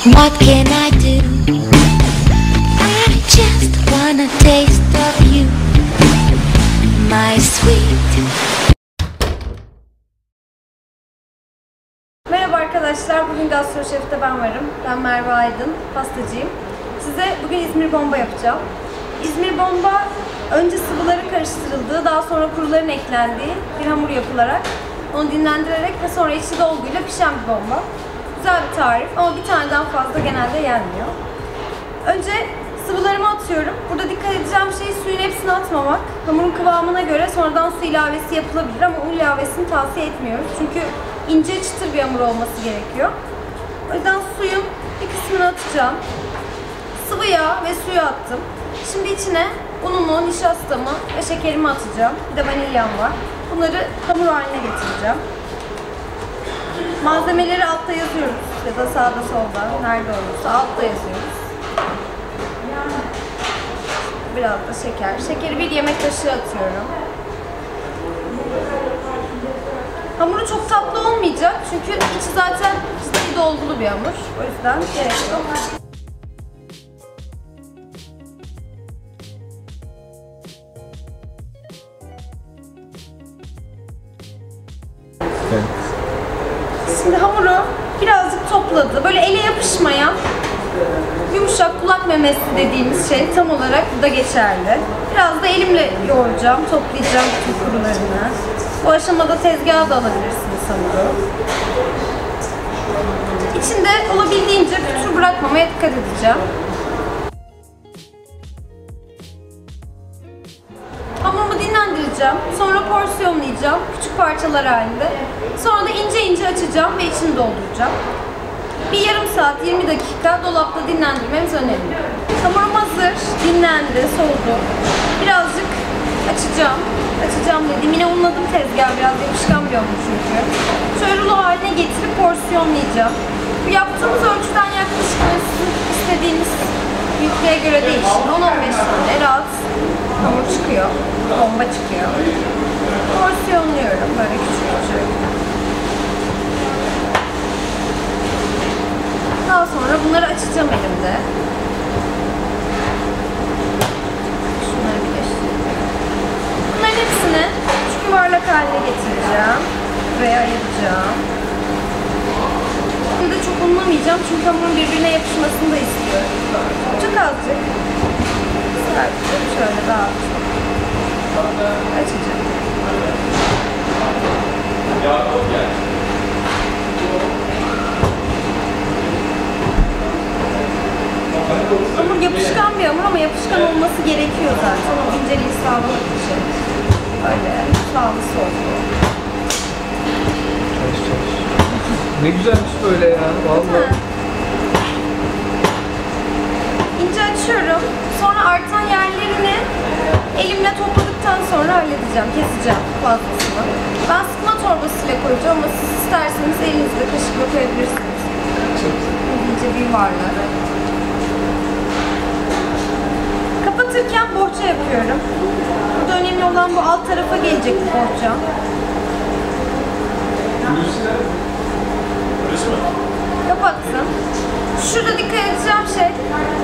What can I do? I just wanna taste of you, my sweet. Merhaba arkadaşlar, bugün Gastro Şef'te ben varım. Ben Merve Aydın, pastacıyım. Size bugün İzmir bomba yapacağım. İzmir bomba önce sıvıların karıştırıldığı, daha sonra kuruların eklendiği bir hamur yapılarak onu dinlendirerek ve sonra içi dolguyla pişen bir bomba. Güzel bir tarif ama bir taneden fazla genelde yenmiyor. Önce sıvılarımı atıyorum. Burada dikkat edeceğim şey suyun hepsini atmamak. Hamurun kıvamına göre sonradan su ilavesi yapılabilir ama un ilavesini tavsiye etmiyoruz. Çünkü ince çıtır bir hamur olması gerekiyor. O yüzden suyun bir kısmını atacağım. Sıvı yağ ve suyu attım. Şimdi içine unumu, nişastamı ve şekerimi atacağım. Bir de vanilyam var. Bunları hamur haline getireceğim. Malzemeleri altta yazıyoruz ya da sağda solda nerede olursa altta yazıyoruz. Biraz da şeker. Şekeri bir yemek kaşığı atıyorum. Hamuru çok tatlı olmayacak çünkü içi zaten ciddi dolgulu bir hamur. O yüzden gerek yok. Şimdi hamuru birazcık topladı. Böyle ele yapışmayan yumuşak kulak memesi dediğimiz şey tam olarak burada geçerli. Biraz da elimle yoğuracağım, toplayacağım bütün kurularını. Bu aşamada tezgaha da alabilirsiniz hamuru. İçinde olabildiğince pütür bırakmamaya dikkat edeceğim. Porsiyonlayacağım küçük parçalar halinde. Sonra da ince ince açacağım ve içini dolduracağım. Bir yarım saat, 20 dakika dolapta dinlendirmemiz önemli. Hamurum hazır, dinlendi, soğudu. Birazcık açacağım. Açacağım dediğim yine unladım tezgahı biraz yapışkan bir hamur çünkü. Şöyle rulo haline getirip porsiyonlayacağım. Bu yaptığımız ölçüden yaklaşık istediğiniz büyüklüğe göre değişir. 10-15 tane rahat hamur çıkıyor. Bomba çıkıyor. Böyle küçük küçük. Daha sonra bunları açacağım elimde. Şunları birleştireyim. Bunların hepsini küçük yuvarlak haline getireceğim. Buraya ayıracağım. Şimdi çok unlamayacağım çünkü hamurun birbirine yapışmasını da istiyorum. Çok azıcık. Sadece şöyle dağıtacağım. Açacağım. Hamur yapışkan bir hamur ama yapışkan olması gerekiyor zaten. O inceliği sağlamak için. Öyle sağlı sollu. Çalış çalış. Ne güzelmiş böyle ya. Vallahi. İnce açıyorum. Sonra artan yerlerini elimle topladıktan sonra halledeceğim. Keseceğim fazlasını. Ben sıkma torbasıyla koyacağım ama siz isterseniz elinizle kaşıkla koyabilirsiniz. Çok. İnce bir yuvarlak. Kapatırken bohça yapıyorum. Burada önemli olan bu alt tarafa gelecek bu bohça. Kapattım. Şurada dikkat edeceğim şey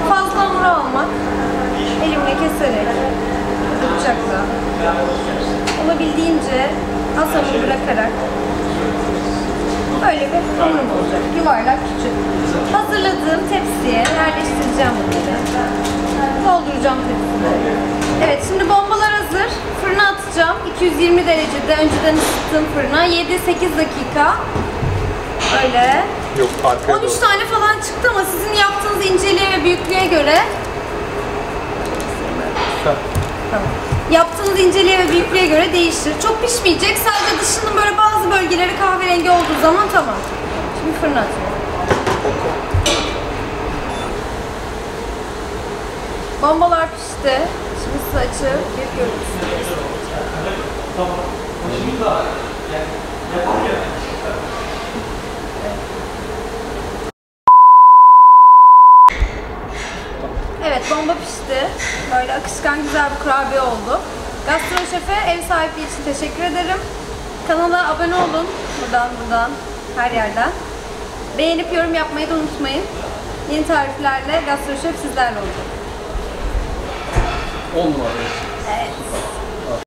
fazla hamur almak. Elimle keserek, bıçakla. Olabildiğince hamur bırakarak böyle bir hamurum olacak. Yuvarlak küçük. Hazırladığım tepsiye yerleştireceğim bunları. Dolduracağım tepsiye. Evet şimdi bombalar hazır. Fırına atacağım. 220 derecede önceden ısıttığım fırına. 7-8 dakika. Öyle. Yok arkaya 13 tane falan çıktı ama sizin yaptığınız inceliğe ve büyüklüğe göre Tamam. Yaptığınız inceliğe ve büyüklüğe göre değişir. Çok pişmeyecek. Sadece dışının böyle bazı bölgeleri kahverengi olduğu zaman tamam. Şimdi fırına atıyorum. Bombalar pişti. Şimdi size açıp bir görüntüsü. Evet bomba pişti. Böyle akışkan güzel bir kurabiye oldu. Gastro Şef'e ev sahipliği için teşekkür ederim. Kanala abone olun. Buradan buradan her yerden. Beğenip yorum yapmayı da unutmayın. yeni tariflerle GastroChef sizlerle olacak. 10 numara. Evet.